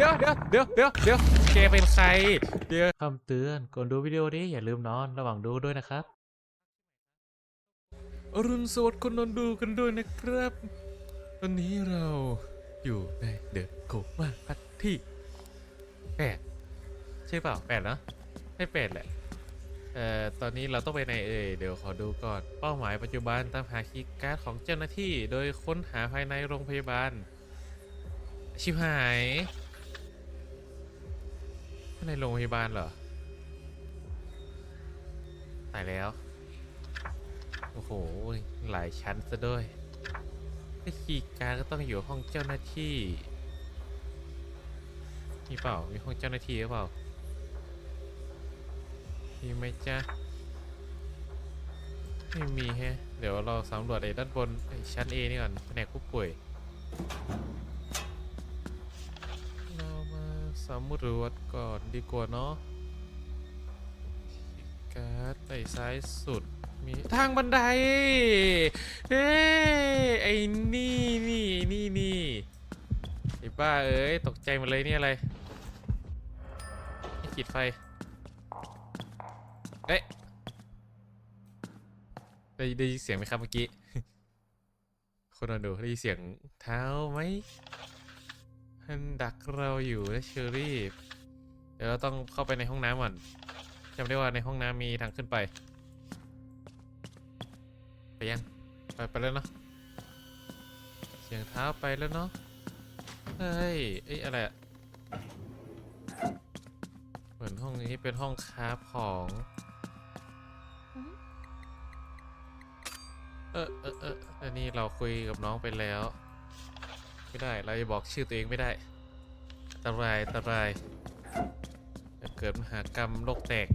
เดี๋ยวเดี๋ยวเดี๋ยวเดี๋ยวเดี๋ยวแกเป็นใครเดี๋ยวคำเตือนก่อนดูวิดีโอนี้อย่าลืมนอนระหว่างดูด้วยนะครับอรุณสวัสดิ์คนนอนดูกันด้วยนะครับวันนี้เราอยู่ในเดอะโกมาพัทที่แปดใช่เปล่าแปดเนอะให้แปดแหละเอ่อตอนนี้เราต้องไปไหนเอ่ยเดี๋ยวขอดูก่อนเป้าหมายปัจจุบันตามหาคีย์การ์ดของเจ้าหน้าที่ โดยค้นหาภายในโรงพยาบาล ชิบหายข้าง ในโรงพยาบาลเหรอตายแล้ว โอ้โห หลายชั้นซะด้วยถ้าคีย์การก็ต้องอยู่ห้องเจ้าหน้าที่ มีเปล่า มีห้องเจ้าหน้าที่หรือเปล่า มีไหมจ๊ะ ไม่มีแฮะ เดี๋ยวเราสำรวจไอ้ด้านบนไอ้ชั้น A นี่ก่อนแผนกผู้ป่วย สำรวจก่อนดีกว่าเนาะการ์ดไปซ้ายสุด มีทางบันได เฮ้ยไอ้นี่นี่นี่นี่ไอ้บ้าเอ้ยตกใจหมดเลยนี่อะไรไอ้ขีดไฟ เอ๊ะได้ได้ยินเสียงไหมครับเมื่อกี้ คนนอนดูได้ยินเสียงเท้าไหม มันดักเราอยู่นะเชอรี่ เดี๋ยวเราต้องเข้าไปในห้องน้ำก่อนจำได้ว่าในห้องน้ำมีทางขึ้นไป ไปยัง ไปไปแล้วเนาะเสียงเท้าไปแล้วเนาะเฮ้ยเอ้ยอะไรอะเหมือนห้องนี้เป็นห้องค้าฟของเออเออเอออันนี้เราคุยกับน้องไปแล้ว ไม่ได้ เราจะบอกชื่อตัวเองไม่ได้อันตรายอันตรายจะเกิดมหากรรมโลกแตก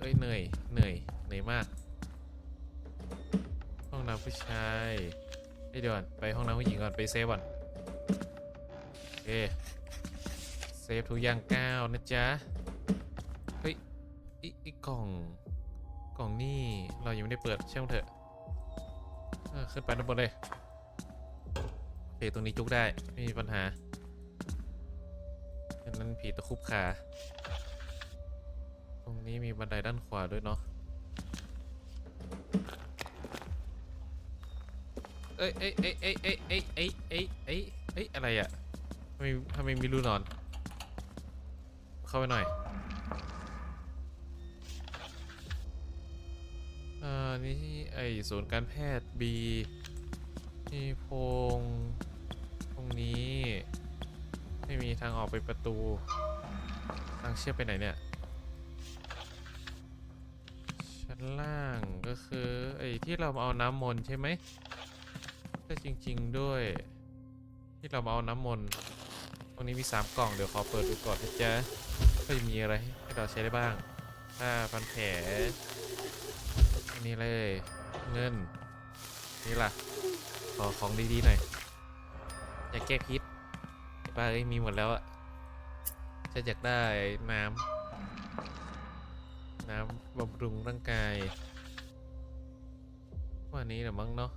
เอ้ยเหนื่อยเหนื่อยเหนื่อยมาก ห้องน้ำผู้ชายไอ้เดี๋ยวก่อนไปห้องน้ำผู้หญิงก่อนไปเซฟก่อนโอเคเซฟทุกอย่างก้าวนะจ๊ะเฮ้ยอีอีกล่องกล่องนี่เรายังไม่ได้เปิดช่างมันเถอะเออขึ้นไปด้านบนเลย เคตรงนี้จุกได้ ไม่มีปัญหาอันนั้นผีตะคุบขา ตรงนี้มีบันไดด้านขวาด้วยเนาะ เอ้ยเอ้ยเอ้ยเอ้ยเอ้ยเอ้ยเอ้ยเอ้ยเอ้ยเอ้ยอะไรอะทำไมทำไมมีรูนอน เข้าไปหน่อยอ่านี่ไอศูนย์การแพทย์ B นี่โพง รงนี้ ไม่มีทางออกไปประตู ทางเชื่อมไปไหนเนี่ย ชั้นล่างก็คือไอ้ที่เราเอาน้ำมนต์ใช่ไหมก็จริง ๆด้วย ที่เราเอาน้ำมนต์ตรงนี้มี 3 กล่องเดี๋ยวขอเปิดดูก่อนนะจ๊ะก็จะมีอะไรให้เราใช้ได้บ้างผ้าพันแผลนนี้เลยเงิน นี่ล่ะ ขอของดีๆหน่อย อยากแก้พิษป้าเอ้ยมีหมดแล้วอะฉันอยากได้น้ำน้ำบำรุงร่างกายว่านี้เหรือมั้งเนาะ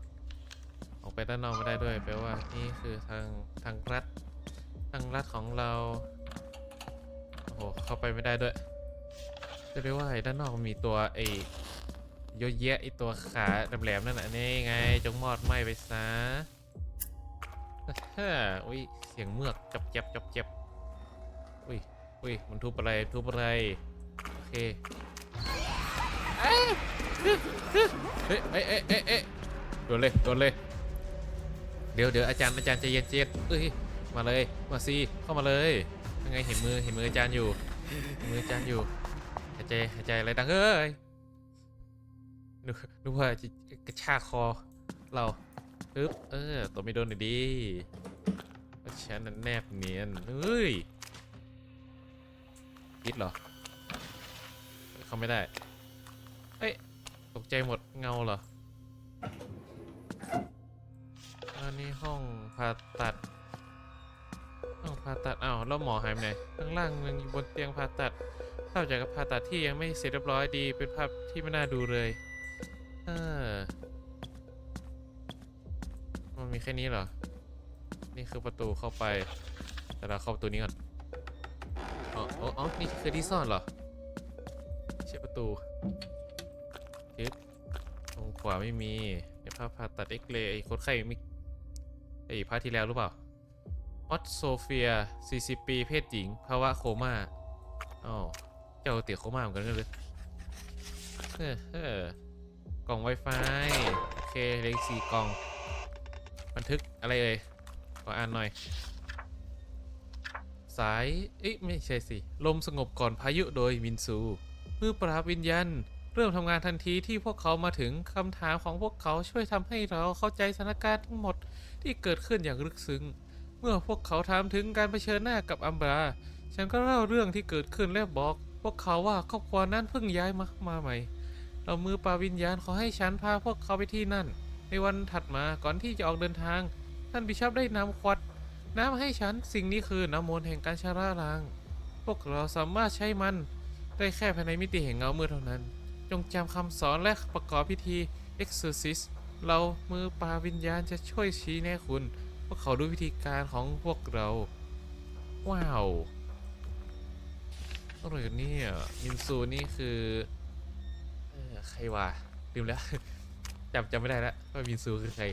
ออกไปด้านนอกไม่ได้ด้วยแปลว่านี่คือทางทางรัดทางรัดของเราโอ้โหเข้าไปไม่ได้ด้วยจะเรียกว่าด้านนอกมีตัวไอ้เยอะแยะไอ้ตัวขาแหลมๆนั่นน่ะนี่ไงจงมอดไหมไปซะ ฮ่าอุ้ย เสียงเมือกจับเจ็บจับเจ็บอุ้ยอุ้ยมันทุบอะไรทุบอะไร โอเคเอ้ยเอ้ยเอ้ยเอ้ยเอ้ยโดนเลยโดนเลย เดี๋ยวเดี๋ยวอาจารย์อาจารย์ใจเย็นเย็นเอ้ยมาเลย มาซีเข้ามาเลยยังไงเห็นมือเห็นมืออาจารย์อยู่เห็นมืออาจารย์อยู่หายใจหายใจอะไรดังเอ้ยนึกว่าจะกระชากคอเรา ปึ๊บเออตัวไม่โดนหน่อยดีเพราะฉันนั้นแนบเนียนเฮ้ยคิดเหรอ เขาไม่ได้ เอ้ย ตกใจหมดเงาเหรอ อันนี้ห้องผ่าตัดห้องผ่าตัดอ้าวแล้วหมอหายไปไหน ข้างล่างยังอยู่บนเตียงผ่าตัด ภาพจากผ่าตัดที่ยังไม่เสร็จเรียบร้อยดี เป็นภาพที่ไม่น่าดูเลย เออ มันมีแค่นี้เหรอ นี่คือประตูเข้าไป แต่เราเข้าประตูนี้ก่อนอ๋ออ๋ออ๋อนี่คือที่ซ่อนเหรอเช็ดประตูยึดตรงขวาไม่มีในภาพผ่าตัดเอ็กเรย์ไอ้คนไข้ไม่ไอ้ภาคที่แล้วหรือเปล่าออสโซเฟีย 40 ปี เพศหญิง ภาวะโคม่าอ๋อเจ้าเตี๋ยโคม่าเหมือนกันเลยเฮ้อเฮ้อกล่อง Wi-Fi โอเคเลขสี่กล่อง บันทึกอะไรเอ่ย ขออ่านหน่อย สายเอ๊ะไม่ใช่สิ ลมสงบก่อนพายุโดยมินซูมือปราบวิญญาณเริ่มทำงานทันทีที่พวกเขามาถึงคำถามของพวกเขาช่วยทำให้เราเข้าใจสถานการณ์ทั้งหมดที่เกิดขึ้นอย่างลึกซึ้ง เมื่อพวกเขาถามถึงการเผชิญหน้ากับอัมบรา ฉันก็เล่าเรื่องที่เกิดขึ้นและบอก พวกเขาว่าครอบครัวนั้นเพิ่งย้ายมามาใหม่ เรามือปราบวิญญาณขอให้ฉันพาพวกเขาไปที่นั่น ในวันถัดมาก่อนที่จะออกเดินทาง ท่านบิชอปได้นำขวดน้ำให้ฉันสิ่งนี้คือน้ำมนต์แห่งการชำระล้าง พวกเราสามารถใช้มันได้แค่ภายในมิติแห่งเงามืดเท่านั้น จงจำคำสอนและประกอบพิธี Exorcist เรามือปราวิญญาณจะช่วยชี้แนะคุณพวกเขารู้วิธีการของพวกเรา ว้าวอะไรกันเนี่ยมินซูนี่คือออใครวะลืมแล้ว จำจำไม่ได้แล้วว่ามินซูคือใคร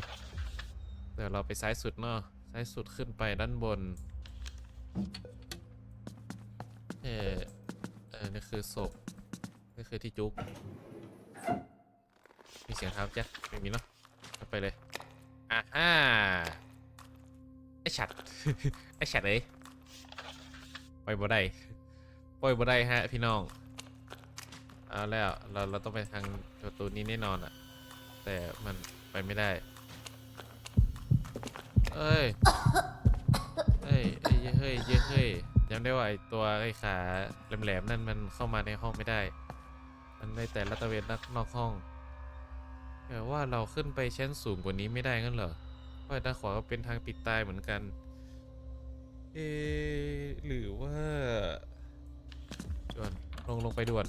เดี๋ยวเราไปซ้ายสุดเนาะซ้ายสุดขึ้นไปด้านบน เออเออนี่คือศพนี่คือที่จุกมีเสียงเท้าแจ๊คไม่มีเนาะไปเลยอ่าฮ่าไอฉัดไอฉัดเอ้ยปล่อยบ่ได้ปล่อยบ่ได้ฮะพี่น้องเอาแล้วเราเราต้องไปทางประตูนี้แน่นอนอะ แต่มันไปไม่ได้ เอ้ย เอ้ยเอ้ยเฮ้ยเย้ยเฮ้ยจำได้ว่าไอตัวไอขาแหลมๆนั่นมันเข้ามาในห้องไม่ได้ มันได้แต่ละตะเวนนักนอกห้องแต่ว่าเราขึ้นไปชั้นสูงกว่านี้ไม่ได้งั้นเหรอเพราะด้านขวาก็เป็นทางปิดตายเหมือนกัน เอหรือว่าด่วนลงลงไปด่วน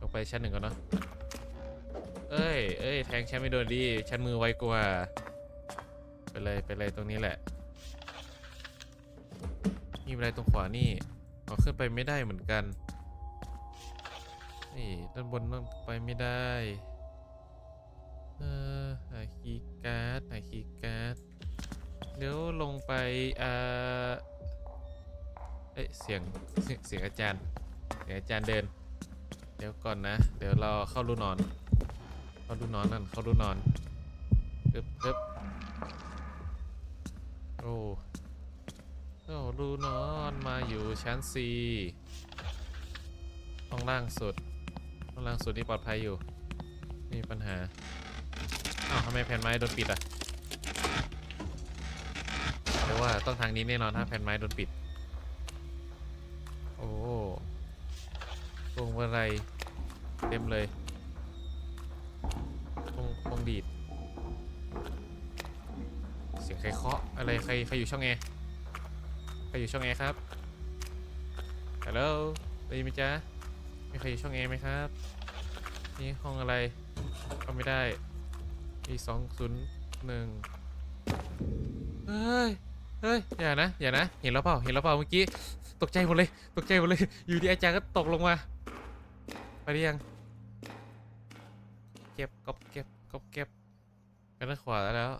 ลงไปชั้นหนึ่งก่อนเนาะ เอ้ยเอ้ยแทงฉันไม่โดนดีฉันมือไวกว่า ไปเลยไปเลยตรงนี้แหละ มีอะไรตรงขวานี่เอขึ้นไปไม่ได้เหมือนกันนี่ด้านบนนั่นไปไม่ได้ เออหาคีย์การ์ดหาคีย์การ์ดเดี๋ยวลงไปอ่าเอ้ยเสียงเสียงอาจารย์เสียงอาจารย์เดิน เดี๋ยวก่อนนะ เดี๋ยวเราเข้ารูนอน เขารูนอนนั่นเขารูนอนปึ๊บปึ๊บโอ้โอ้รูนอนมาอยู่ชั้นสี่ห้องล่างสุดห้องล่างสุดนี่ปลอดภัยอยู่มีปัญหาอ้าวทำไมแผ่นไม้โดนปิดอะแปลว่าต้องทางนี้แน่นอนถ้าแผ่นไม้โดนปิด โอ้พวงมาลัยเต็มเลย วงพวงดีด เสียงใครเคาะอะไรใครใครอยู่ช่องแอร์ใครอยู่ช่องแอร์ครับฮัลโหลได้ยินไหมจ๊ะมีใครอยู่ช่องแอร์ไหมครับ นี่ห้องอะไรเข้าไม่ได้มีสองศูนย์หนึ่งเฮ้ย เฮ้ย อย่านะ อย่านะ เห็นแล้วเปล่า เห็นแล้วเปล่าเมื่อกี้ ตกใจหมดเลย ตกใจหมดเลย อยู่ดีอาจารย์ก็ตกลงมา ไปได้ยัง เก็บกอบเก็บ บเก็บกันด้านขวาแล้ว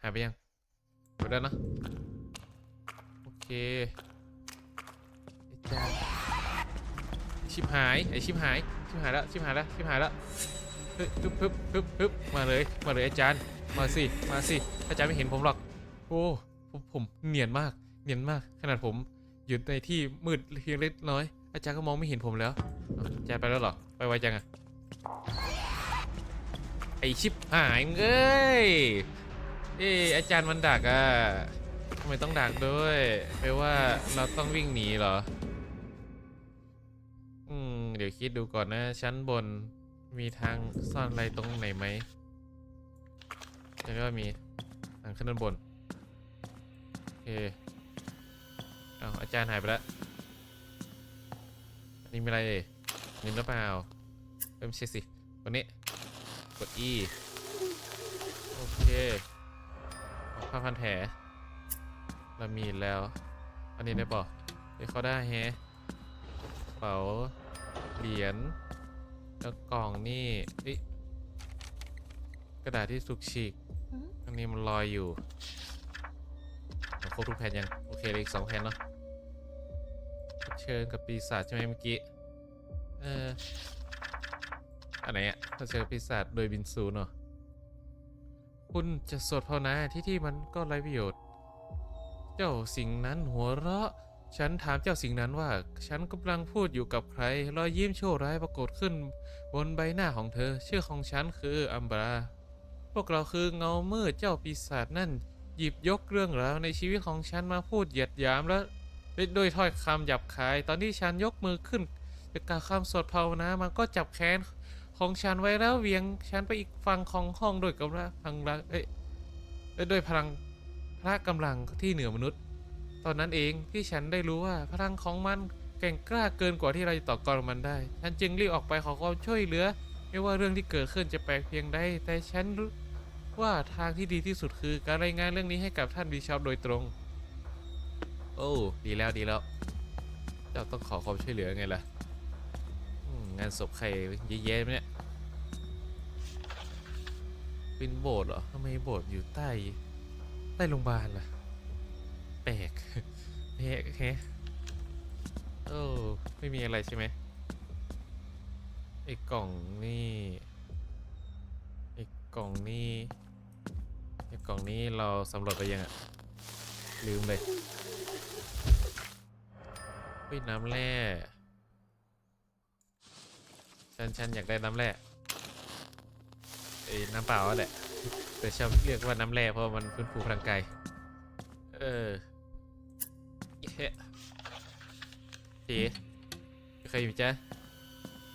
หายไปยังหมดแล้วนะ โอเคไอ้จ้าชิบหาย ไอชิบหาย ชิบหายแล้ว ชิบหายแล้ว ชิบหายแล้วฮึบฮึบฮึบฮึบฮึบมาเลย มาเลยอาจารย์ มาสิ มาสิ อาจารย์ไม่เห็นผมหรอก โอ้ ผมผมเนียนมาก เนียนมาก ขนาดผมอยู่ในที่มืดเพียงเล็กน้อย อาจารย์ก็มองไม่เห็นผมแล้วอาจารย์ไปแล้วหรอ ไปไวจังอะ ไอชิบหายเอ้ย เอออาจารย์มันดักอะทำไมต้องดักด้วยแปลว่าเราต้องวิ่งหนีเหรอ อืม เดี๋ยวคิดดูก่อนนะ ชั้นบนมีทางซ่อนอะไรตรงไหนไหมจะเรียกว่ามีทางขึ้นด้านบน โอเคเอาอาจารย์หายไปแล้วอันนี้มีอะไรเอ่ยเงินหรือเปล่าเอ้ยไม่ใช่สิตรงนี้ กด E โอเคเอาผ้าพันแผลเรามีแล้ว อันนี้ได้ปะเดี๋ยวเขาได้แฮะกระเป๋าเหรียญแล้วกล่องนี่เอ้ยกระดาษที่สุกฉีก อันนี้มันลอยอยู่ครบทุกแผ่นยัง โอเคเหลยอีกสองแผ่นเนาะเชิญกับปีศาจใช่ไหมเมื่อกี้ เออ อันไหนอะถ้าเจอปีศาจโดยบินซูเนาะคุณจะสวดภาวนาที่ที่มันก็ไร้ประโยชน์ เจ้าสิ่งนั้นหัวเราะ ฉันถามเจ้าสิ่งนั้นว่า ฉันกำลังพูดอยู่กับใคร รอยยิ้มโชั่วร้ายปรากฏขึ้น บนใบหน้าของเธอ ชื่อของฉันคืออัมบรา พวกเราคือเงามืดเจ้าปีศาจนั่น หยิบยกเรื่องราวในชีวิตของฉันมาพูดเหยียดหยามและโดยถ้อยคำหยาบคาย ตอนที่ฉันยกมือขึ้นจะกล่าวคำสวดภาวนามันก็จับแขน ของฉันไว้แล้วเวียงฉันไปอีกฝั่งของห้องโดยกำลังพลังเอ้ยเอ้ยด้วยพลังพระกำลังที่เหนือมนุษย์ ตอนนั้นเองที่ฉันได้รู้ว่าพลังของมันแกร่งกล้าเกินกว่าที่เราจะต่อกรมันได้ ฉันจึงรีบออกไปขอความช่วยเหลือ ไม่ว่าเรื่องที่เกิดขึ้นจะแปลกเพียงใดแต่ฉันรู้ว่าทางที่ดีที่สุดคือการรายงานเรื่องนี้ให้กับท่านบิชอปโดยตรง โอ้ ดีแล้วดีแล้ว เจ้าต้องขอความช่วยเหลือไงล่ะ งานศพใครเยอะแยะไหมเนี่ยเป็นโบสถ์เหรอทำไมโบสถ์อยู่ใต้ใต้โรงพยาบาลล่ะ แปลกแปลกแฮะโอ้ไม่มีอะไรใช่ไหมไอ้กล่องนี่ไอ้กล่องนี่ไอ้กล่องนี้เราสำรวจไปยังอะลืมเลยเฮ้ยน้ำแร่ ฉันฉันอยากได้น้ำแร่ไอ้น้ำเปล่าแหละ แต่ชอบเรียกว่าน้ำแร่เพราะมันฟื้นฟูพลังกาย เออเฮ้จีมีใครอยู่จ๊ะ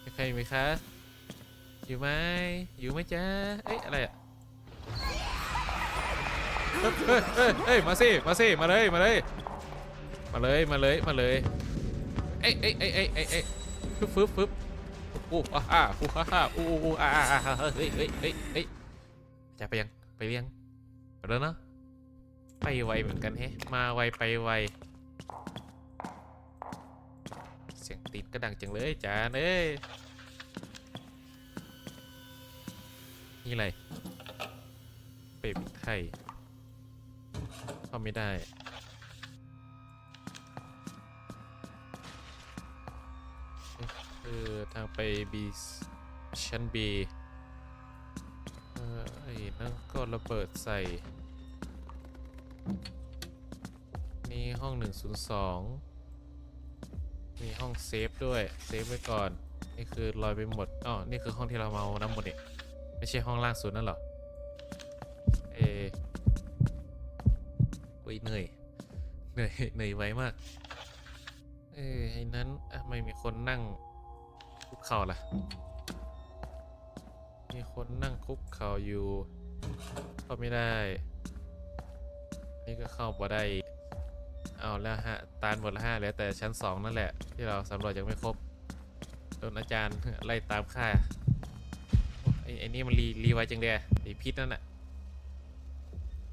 มีใครอยู่ไหมคะอยู่ไหมอยู่ไหมจ๊ะเอ้ยอะไรอะเฮ้ยเฮ้ยเฮ้ยมาสิมาสิมาเลยมาเลย มาเลยมาเลยมาเลยเอ้ยเอ้ยเอ้ยเอ้ยเอ้ยเอ้ยฟึบฟึบฟึบ อู้อ่าอ่าอู้ฮ่าฮ่าอู้อู้อ่าอ่าอ่าเฮ้ยเฮ้ยเฮ้ยเฮ้ยจะไปยังไปเรียงไปแล้วเนาะไปไวเหมือนกันแฮะมาไวไปไวเสียงติดก็ดังจังเลยจานเอ้ยนี่อะไรเปรตไข่เข้าไม่ได้ คือทางไปบีชั้นบีเออไอ้นั่นก็ระเบิดใส่ นี่ห้อง 102 มีห้องเซฟด้วย เซฟไว้ก่อน นี่คือลอยไปหมดอ๋อนี่คือห้องที่เราเมาน้ำหมดนี่ไม่ใช่ห้องล่างสุดนั่นหรอ เออุ้ยเหนื่อย เหนื่อย เหนื่อยไวมาก เออไอ้นั้นไม่มีคนนั่ง เข่าล่ะ มีคนนั่งคุกเข่าอยู่ เข้าไม่ได้ นี่ก็เข้าบ่ได้ เอาแล้วฮะ ตานหมดละห้าเหลือแต่ชั้นสองนั่นแหละ ที่เราสำรวจยังไม่ครบโดนอาจารย์ไล่ตามฆ่าอ้ไอ้ไอ้นี่มันรีรีไวจังเลยไอ้พิษนั่นน่ะ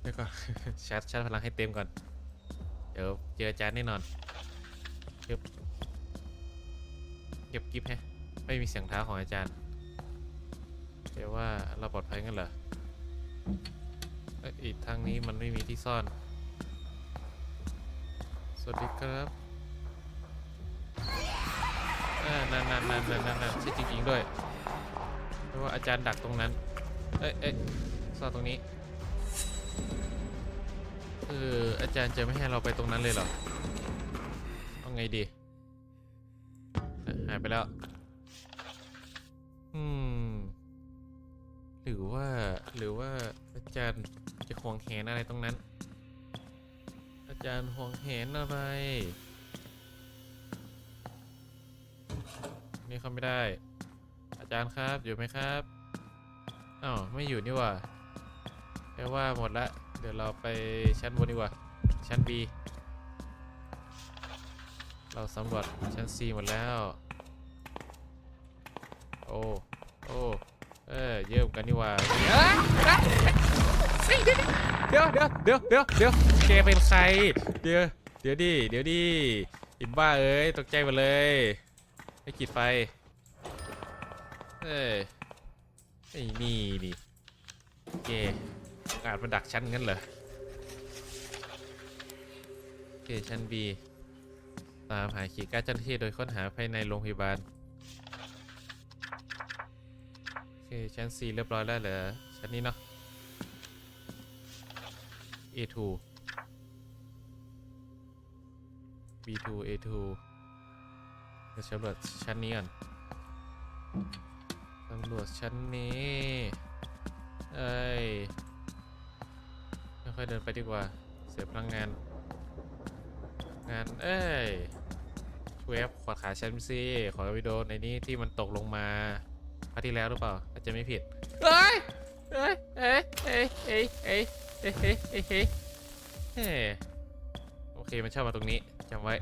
เดี๋ยวก่อนชาร์จชาร์จพลังให้เต็มก่อน เดี๋ยวเจออาจารย์แน่นอนเก็บเก็บกิฟต์แฮะ ไม่มีเสียงเท้าของอาจารย์เดี๋ยวว่าเราปลอดภัยกันเหรออีกทางนี้มันไม่มีที่ซ่อน สวัสดีครับนั่นนั่นนั่นนั่นนั่นนั่นใช่จริงๆด้วยเพราะว่าอาจารย์ดักตรงนั้น เอ้ยเอ้ยซ่อนตรงนี้เอออาจารย์จะไม่ให้เราไปตรงนั้นเลยเหรอ เอาไงดี หายไปแล้ว หรือว่าหรือว่าอาจารย์จะควงแขนอะไรตรงนั้น อาจารย์ห่วงเห็นอะไรนี่เขาไม่ได้ อาจารย์ครับอยู่ไหมครับอ้าวไม่อยู่นี่ว่าแปลว่าหมดละ เดี๋ยวเราไปชั้นบนดีกว่า ชั้น B เราสำรวจชั้น C หมดแล้ว โอ้ อเอเยี่ยมกันนี่ว่าเดี๋ยวเดี๋ยวเดี๋ยวเดี๋ยวเดี๋ยวเดี๋ยวแกเป็นใครเดี๋ยวเดี๋ยวดิเดี๋ยวดิอินบ้าเอ้ยตกใจหมดเลยไอ้กีดไฟเอ้ยไอ้นี่ดิแกอาจมาดักชั้นงั้นเหรอโอเคชั้น B ตามหาขีย์การเจ้าหน้าที่โดยค้นหาภายในโรงพยาบาล ชั้น C เรียบร้อยแล้วเหรอ ชั้นนี้เนาะ A2 B2 A2 เดี๋ยวสำรวจชั้นนี้ก่อนสำรวจชั้นนี้ เอ้ยไม่ค่อยเดินไปดีกว่า เสียพลังงาน งาน เอ้ยเวฟขวาขาชั้นซีขอวิดีโอในนี้ที่มันตกลงมา พาร์ทที่แล้วหรือเปล่าอาจจะไม่ผิดเฮ้ยเฮ้ยเฮ้ยเฮ้ยเฮ้ยเฮ้ยเฮ้ยเฮ้ยเฮ้ยเฮ้ยเฮ้ยโอเคมันชอบมาตรงนี้จำไว้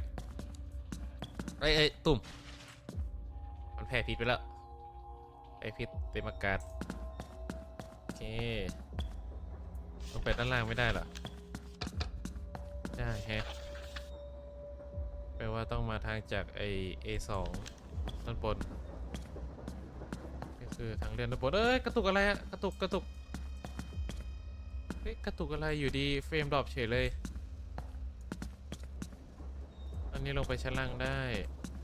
เอ้ยเอ้ยตุ่มมันแพ้พิษไปแล้วแพ้พิษเต็มอากาศโอเคลงไปด้านล่างไม่ได้หรอได้แฮะแปลว่าต้องมาทางจากไอ A2 ด้านบนน คือทางเลื่อนด้านบนเอ้ยกระตุกอะไรอะกระตุกกระตุกเฮ้ยกระตุกอะไรอยู่ดีเฟรมดรอปเฉยเลยอันนี้ลงไปชั้นล่างได้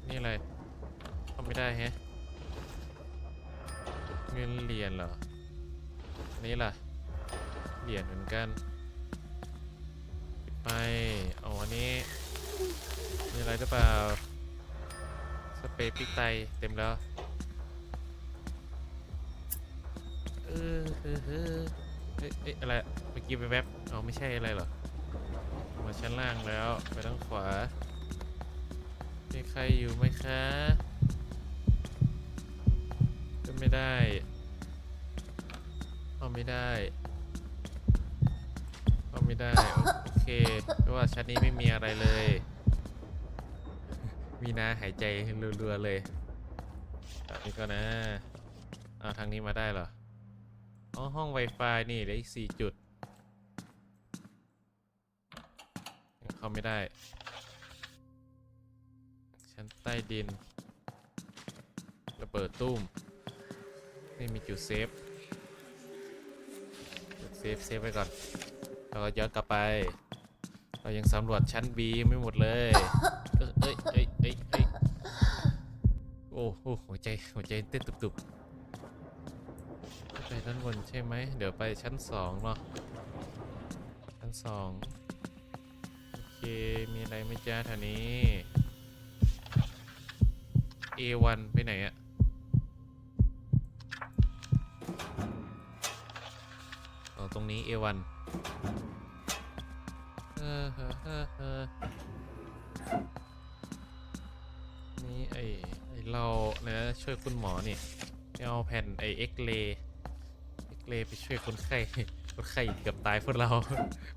นี่อะไรทำไม่ได้แฮะเงินเหรียญเหรออันนี้ล่ะเหรียญเหมือนกันไปเอาอันนี้มีอะไรหรือเปล่าสเปรย์พริกไตเต็มแล้ว เออเออเออเอ๊ะเอ๊ะอะไรเมื่อกี้ไปแวบเอาไม่ใช่อะไรเหรอมาชั้นล่างแล้วไปทางขวามีใครอยู่ไหมคะก็ไม่ได้เอาไม่ได้เอาไม่ได้โอเคเพราะว่าชั้นนี้ไม่มีอะไรเลย มีนาหายใจรัวๆเลยแบบนี้ก็นะเอาทางนี้มาได้เหรอ อ๋อห้อง Wi-Fi นี่เหลืออีก 4 จุดยังเข้าไม่ได้ ชั้นใต้ดิน ระเบิดตุ้ม ไม่มีจุดเซฟ จุดเซฟ เซฟไว้ก่อน เราก็ย้อนกลับไป เรายังสำรวจชั้น B ไม่หมดเลย เอ้ยเอ้ยเอ้ยเอ้ยเอ้ยโอ้โหหัวใจ หัวใจเต้นตุบๆ ไปด้านบนใช่ไหม เดี๋ยวไปชั้นสองเนาะชั้นสองโอเค มีอะไรไม่จ้าแถวนี้ A1 ไปไหนอะอ๋อตรงนี้ A1 เออเออเออเออนี่ไอไอเราเนี่ยช่วยคุณหมอนี่เอาแผ่นไอเอ็กเลเอ็ก เลไปช่วยคนไข้คนไข้เกือบตายพวกเรา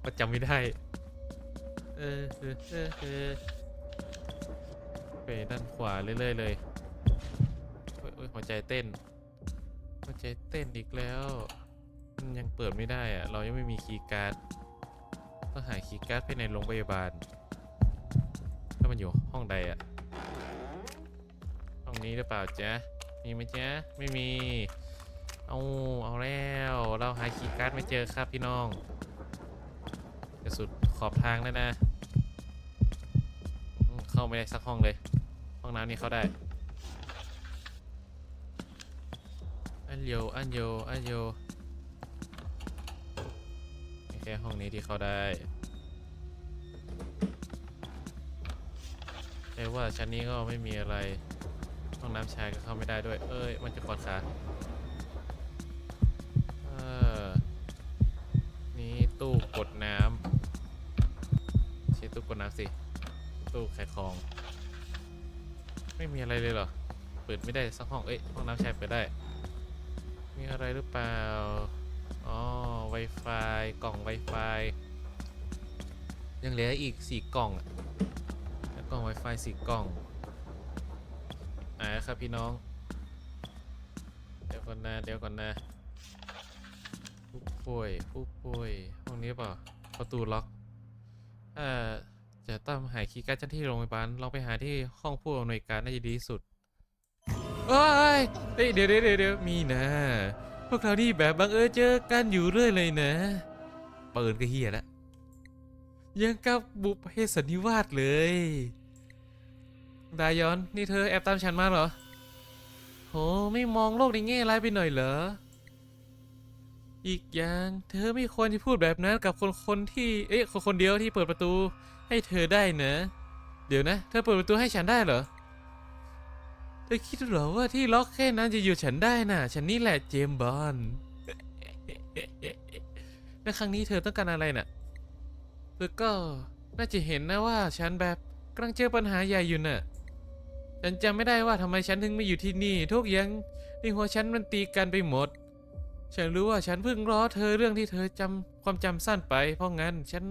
ประจำไม่ได้ เออเออเออเออไปด้านขวาเรื่อยๆเลยโอ้ยหัวใจเต้น หัวใจเต้นอีกแล้วมันยังเปิดไม่ได้อะเรายังไม่มีคีย์การ์ดต้องหาคีย์การ์ดภายในโรงพยาบาลแล้วมันอยู่ห้องใดอะห้องนี้หรือเปล่าจ๊ะมีไหมจ๊ะไม่มี เอาเอาแล้ว เราหาคีย์การ์ดไม่เจอครับพี่น้องจะสุดขอบทางแล้วนะ เข้าไม่ได้สักห้องเลย ห้องน้ำนี่เข้าได้ อันโยอันโยอันโยแค่ห้องนี้ที่เข้าได้แต่ว่าชั้นนี้ก็ไม่มีอะไร ห้องน้ำชายก็เข้าไม่ได้ด้วย เอ้ย มันจะกอดขา อะไรเลยเหรอ เปิดไม่ได้สักห้อง เอ้ยห้องน้ำชายเปิดได้ มีอะไรหรือเปล่า อ๋อ Wi-Fi กล่อง Wi-Fi ยังเหลืออีก 4 กล่องอะแล้วกล่อง Wi-Fi 4 กล่องอ่าครับพี่น้อง เดี๋ยวก่อนนะ เดี๋ยวก่อนนะ ผู้ป่วย ผู้ป่วย ห้องนี้เปล่า ประตูล็อก เอ่อ จะต้องหายคีย์การ์ดที่โรงพยาบาลลองไปหาที่ห้องผู้อำนวยการน่าจะดีที่สุดเอ้ยเฮ้ยเดี๋ยวเดี๋ยวเดี๋ยวมีนะ พวกเรานี่แบบบังเอิญเจอกันอยู่เรื่อยเลยนะเอิญก็เฮียแล้วยังกับบุพเพสันนิวาสเลยดายอนนี่เธอแอบตามฉันมาเหรอโหไม่มองโลกในแง่ร้ายไปหน่อยเหรอ อีกอย่าง เธอไม่ควรที่พูดแบบนั้นกับคนคนที่ เอ๊ะคนคนเดียวที่เปิดประตู ให้เธอได้นะ เดี๋ยวนะ เธอเปิดประตูให้ฉันได้เหรอ เธอคิดเหรอว่าที่ล็อกแค่นั้นจะอยู่ฉันได้น่ะ ฉันนี่แหละเจมบอนในครั้งนี้เธอต้องการอะไรน่ะเธอก็น่าจะเห็นนะว่าฉันแบบกำลังเจอปัญหาใหญ่อยู่น่ะ ฉันจำไม่ได้ว่าทำไมฉันถึงไม่อยู่ที่นี่ ทุกอย่างในหัวฉันมันตีกันไปหมด ฉันรู้ว่าฉันเพิ่งล้อเธอเรื่องที่เธอจำความจำสั้นไป เพราะงั้นฉัน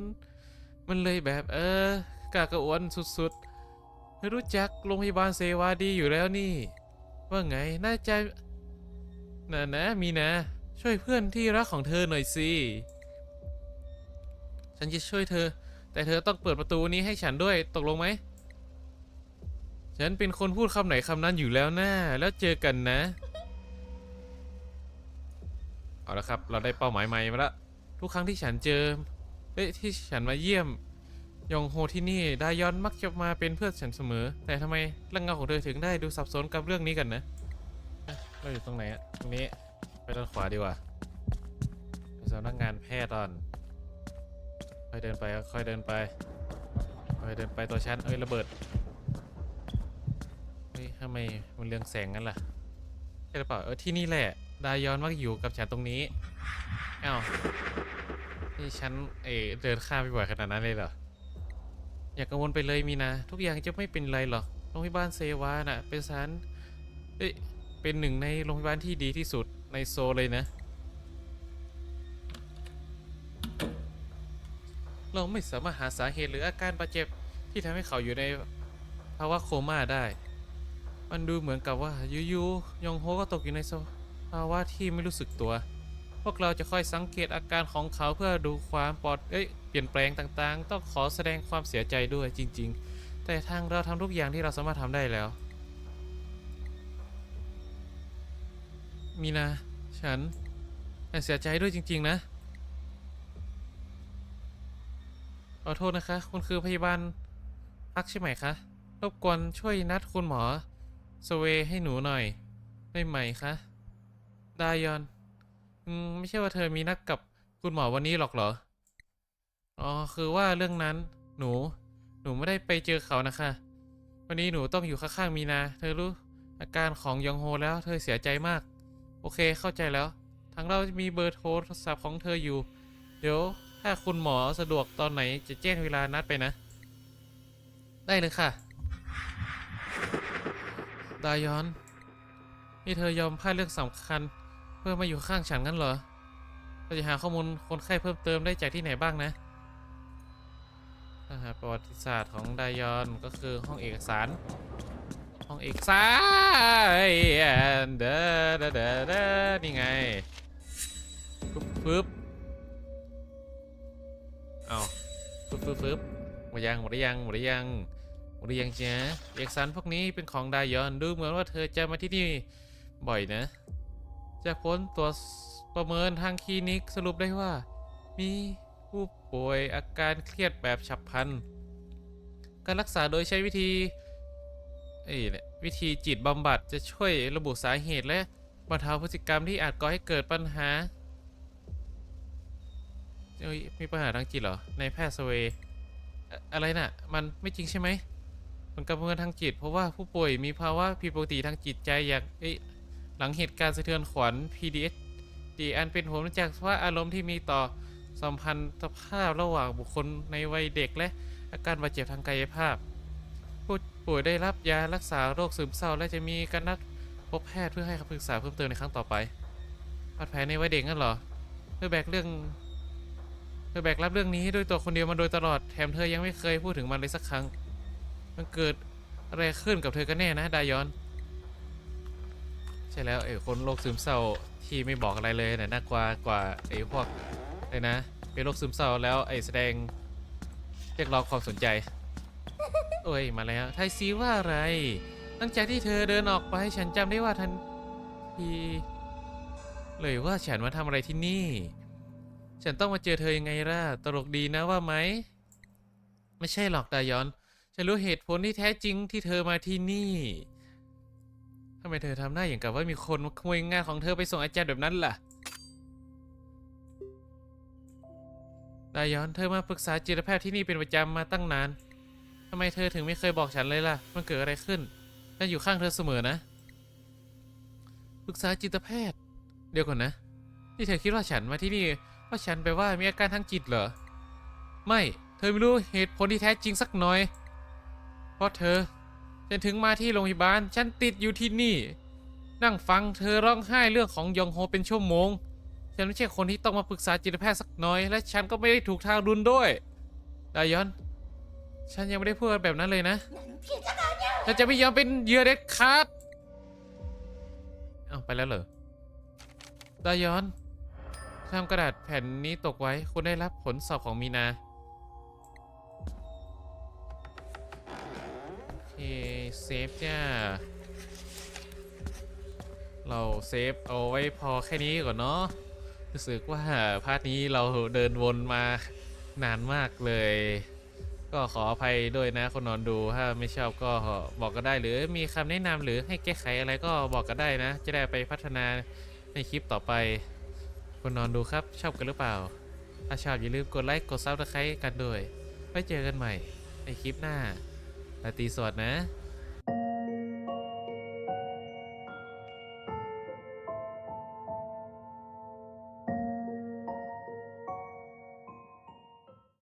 มันเลยแบบเออกากระอวนสุดๆรู้จักโรงพยาบาลเซวาดีอยู่แล้วนี่ ว่าไงน่าจะน่ะนะมีนะ ช่วยเพื่อนที่รักของเธอหน่อยสิฉันจะช่วยเธอ แต่เธอต้องเปิดประตูนี้ให้ฉันด้วยตกลงไหมฉันเป็นคนพูดคำไหนคำนั้นอยู่แล้วนะแล้วเจอกันนะ เอาละครับ เราได้เป้าหมายใหม่มาแล้วทุกครั้งที่ฉันเจอ เอ้ยที่ฉันมาเยี่ยม ยองโฮที่นี่ดายอนมักจะมาเป็นเพื่อนฉันเสมอ แต่ทำไมเรื่องเงาของเธอถึงได้ดูสับสนกับเรื่องนี้กันนะเอ๊ะเราอยู่ตรงไหนอะตรงนี้ไปด้านขวาดีกว่าไปสำนักงานแพทย์ตอน ค่อยเดินไปค่อยเดินไปค่อยเดินไปตัวฉันเอ้ยระเบิดเฮ้ยทำไมมันเรืองแสงงั้นล่ะใช่หรือเปล่าเออที่นี่แหละ ดายอนมักอยู่กับฉันตรงนี้อ้าว นี่ฉันเออเดินข้ามไปบ่อยขนาดนั้นเลยเหรอ อย่ากกังวลไปเลยมีนาทุกอย่างจะไม่เป็นไรหรอกโรงพยาบาลเซวาน่ะ เป็นสานเอ้ยเป็นหนึ่งในโรงพยาบาลที่ดีที่สุดในโซเลยนะ เราไม่สามารถหาสาเหตุหรืออาการบาดเจ็บที่ทำให้เขาอยู่ในภาวะโคม่าได้ มันดูเหมือนกับว่ายูๆยองโฮก็ตกอยู่ในสภาวะที่ไม่รู้สึกตัว พวกเราจะคอยสังเกตอาการของเขาเพื่อดูความปลอดเอ้ยเปลี่ยนแปลงต่างๆ ต้องขอแสดงความเสียใจด้วยจริง ๆ แต่ทางเราทำทุกอย่างที่เราสามารถทำได้แล้ว มีนา ฉันเสียใจด้วยจริง ๆ นะ ขอโทษนะคะ คุณคือพยาบาลพักใช่ไหมคะ รบกวนช่วยนัดคุณหมอสเวให้หนูหน่อยได้ไหมคะ ดายอน อืมไม่ใช่ว่าเธอมีนัดกับคุณหมอวันนี้หรอกเหรอ อ๋อคือว่าเรื่องนั้น หนู หนูไม่ได้ไปเจอเขานะคะ วันนี้หนูต้องอยู่ข้างๆมีนา เธอรู้อาการของยองโฮแล้ว เธอเสียใจมาก โอเคเข้าใจแล้ว ทางเรามีเบอร์โทรศัพท์ของเธออยู่ เดี๋ยวถ้าคุณหมอสะดวกตอนไหนจะแจ้งเวลานัดไปนะ ได้เลยค่ะ ดายอน นี่เธอยอมพลาดเรื่องสำคัญ เพื่อมาอยู่ข้างฉันงั้นเหรอเราจะหาข้อมูลคนไข้เพิ่มเติมได้จากที่ไหนบ้างนะาหาประวัติศาสตร์ของไดยอนก็คือห้องเอกสาร ห้องเอกสารเด้อเด้อเด้อเดนี่ไงปึ๊บปึ๊บเอาฟึบฟึบฟึบหมดยังหมดยังหมดยังหมดยังจ๊ะเอกสารพวกนี้เป็นของไดยอนดูเหมือนว่าเธอจะมาที่นี่บ่อยนะ จากผลตรวจประเมินทางคลินิกสรุปได้ว่า มีผู้ป่วยอาการเครียดแบบฉับพลัน การรักษาโดยใช้วิธีเอ้เนี่ยวิธีจิตบำบัดจะช่วยระบุสาเหตุและบรรเทาพฤติกรรมที่อาจก่อให้เกิดปัญหาเอ้ยมีปัญหาทางจิตเหรอ ในแพทย์สเวอะไรน่ะ มันไม่จริงใช่ไหมผลการประเมินทางจิต เพราะว่าผู้ป่วยมีภาวะผิดปกติทางจิตใจอย่างเอ้ย หลังเหตุการณ์สะเทือนขวัญ PDS ดีอันเป็นผลมาจากสภาะอารมณ์ที่มีต่อสัมพันธภาพระหว่างบุคคลในวัยเด็กและอาการบาดเจ็บทางกายภาพ ผู้ป่วยได้รับยารักษาโรคซึมเศร้า และจะมีการนัดพบแพทย์เพื่อให้คำปรึกษาเพิ่มเติมในครั้งต่อไปบาดแผลในวัยเด็กนั่นเหรอเพื่อแบกเรื่องเธอแบกรับเรื่องนี้ด้วยตัวคนเดียวมาโดยตลอดแถมเธอยังไม่เคยพูดถึงมันเลยสักครั้ง มันเกิดอะไรขึ้นกับเธอกันแน่นะดายอน ใช่แล้วไอ้คนโรคซึมเศร้าที่ไม่บอกอะไรเลยน่ะน่ากลัวกว่าไอ้พวกไอ้นะ เป็นโรคซึมเศร้าแล้วไอ้แสดงพรียกร้องความสนใจ โอ้ยมาแล้วไทซีว่าอะไร หลังจากที่เธอเดินออกไปฉันจำได้ว่าทันทีเลยว่าฉันมาทำอะไรที่นี่ ฉันต้องมาเจอเธอยังไงล่ะตลกดีนะว่าไหม ไม่ใช่หรอกดายอน ฉันรู้เหตุผลที่แท้จริงที่เธอมาที่นี่ ทำไมเธอทำหน้าอย่างกับว่ามีคนมาขโมยงานของเธอไปส่งอาจารย์แบบนั้นล่ะดายอนเธอมาปรึกษาจิตแพทย์ที่นี่เป็นประจำมาตั้งนานทำไมเธอถึงไม่เคยบอกฉันเลยล่ะ มันเกิดอะไรขึ้นฉันอยู่ข้างเธอเสมอนะ ปรึกษาจิตแพทย์ เดี๋ยวก่อนนะ ที่เธอคิดว่าฉันมาที่นี่เพราฉันไปว่ามีอาการทางจิตเหรอ ไม่ เธอไม่รู้เหตุผลที่แท้จริงสักหน่อย เพราะเธอ ฉันถึงมาที่โรงพยาบาล ฉันติดอยู่ที่นี่ นั่งฟังเธอร้องไห้เรื่องของยองโฮเป็นชั่วโมง ฉันไม่ใช่คนที่ต้องมาปรึกษาจิตแพทย์สักน่อย และฉันก็ไม่ได้ถูกทางรุณด้วยดายอน ฉันยังไม่ได้พูดแบบนั้นเลยนะ ฉันจะไม่ยอมเป็นเหยื่อเด็ดขาดเอาไปแล้วเหรอดายอนทำกระดาษแผ่นนี้ตกไว้ คุณได้รับผลสอบของมีนา เซฟจ้าเราเซฟเอาไว้พอแค่นี้ก่อนเนาะรู้สึกว่าพาร์ทนี้เราเดินวนมานานมากเลย ก็ขออภัยด้วยนะคนนอนดูถ้าไม่ชอบก็บอกก็ได้หรือมีคำแนะนำหรือให้แก้ไขอะไรก็บอกก็ได้นะ จะได้ไปพัฒนาในคลิปต่อไป คนนอนดูครับชอบกันหรือเปล่า ถ้าชอบอย่าลืมกดไลค์กดซับสไครต์กันด้วยไว้เจอกันใหม่ในคลิปหน้าราตรีสวัสดิ์นะ